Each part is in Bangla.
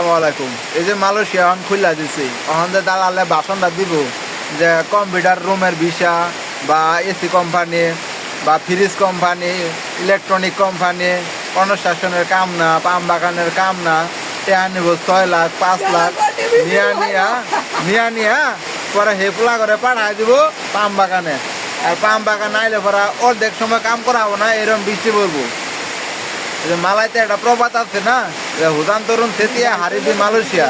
আসসালামাইকুম এই যে মালয়েশিয়া এখন খুললা দিছি। এখন যে দালালে বাসনটা দিব যে কম্পিউটার রুমের ভিসা বা এসি কোম্পানি বা ফ্রিজ কোম্পানি ইলেকট্রনিক কোম্পানি কনস্ট্রাকশনের কাম না পাম বাগানের কাম না টেহা নিব ছয় লাখ পাঁচ লাখ নিয়া নিয়া নিয়া নিয়া পরে হেপলা করে পাঠাই দিব পাম বাগানে। আর পাম বাগান আইলে পরে অর্ধেক সময় কাম করা হবে না এরকম বৃষ্টি পড়ব। যে মালাইতে একটা প্রবাদ আছে না? হুদান তরুণ তেতিয়া হারিবি মালয়েশিয়া।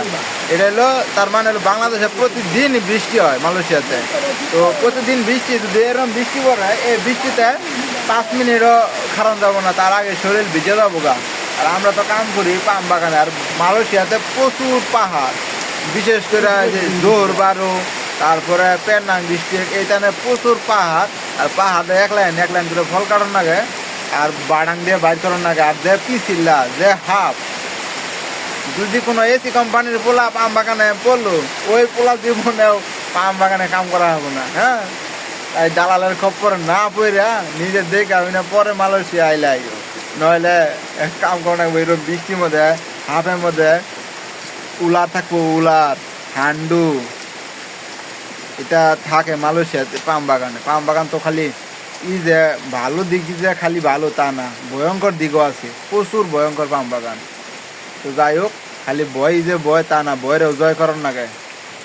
এটা হলো, তার মানে হলো বাংলাদেশে প্রতিদিন বৃষ্টি হয় মালয়েশিয়াতে। তো প্রতিদিন বৃষ্টি, যদি এরকম বৃষ্টি পড়ে, এই বৃষ্টিতে পাঁচ মিনিটও খারাপ যাব না, তার আগে শরীর ভিজে যাব গা। আর আমরা তো কাম করি পাম বাগানে, আর মালয়েশিয়াতে প্রচুর পাহাড়। বিশেষ করে যে জোর বারো, তারপরে পেনাং ডিস্ট্রিক্ট এইখানে প্রচুর পাহাড়। আর পাহাড়ে এক লাইন এক লাইন করে ফল কাটার লাগে আর বাড়াং দিয়ে বাইর করার লাগে আর যে পিছিল্লা যে হাফ। যদি কোনো এসি কোম্পানির পোলা পাম বাগানে পড়ল, ওই পোলা জীবনেও পাম বাগানে কাম করা হবে না হ্যাঁ? তাই দালালের খপ্পর না পড়া নিজে দেখে আমি না পরে মালয়েশিয়া আইলে আইও। নইলে কাম করে না এরকম বৃষ্টির মধ্যে, হাফের মধ্যে উলা থাকব, উলার, হান্ডু। এটা থাকে মালয়েশিয়াতে, পাম বাগানে। পাম বাগান তো খালি ই যে ভালো দিক যে খালি ভালো তা না, ভয়ঙ্কর দিকও আছে, প্রচুর ভয়ঙ্কর পাম বাগান। তো যাই হোক, খালি বয় যে বয় তা না বয়ের জয় করার নাগে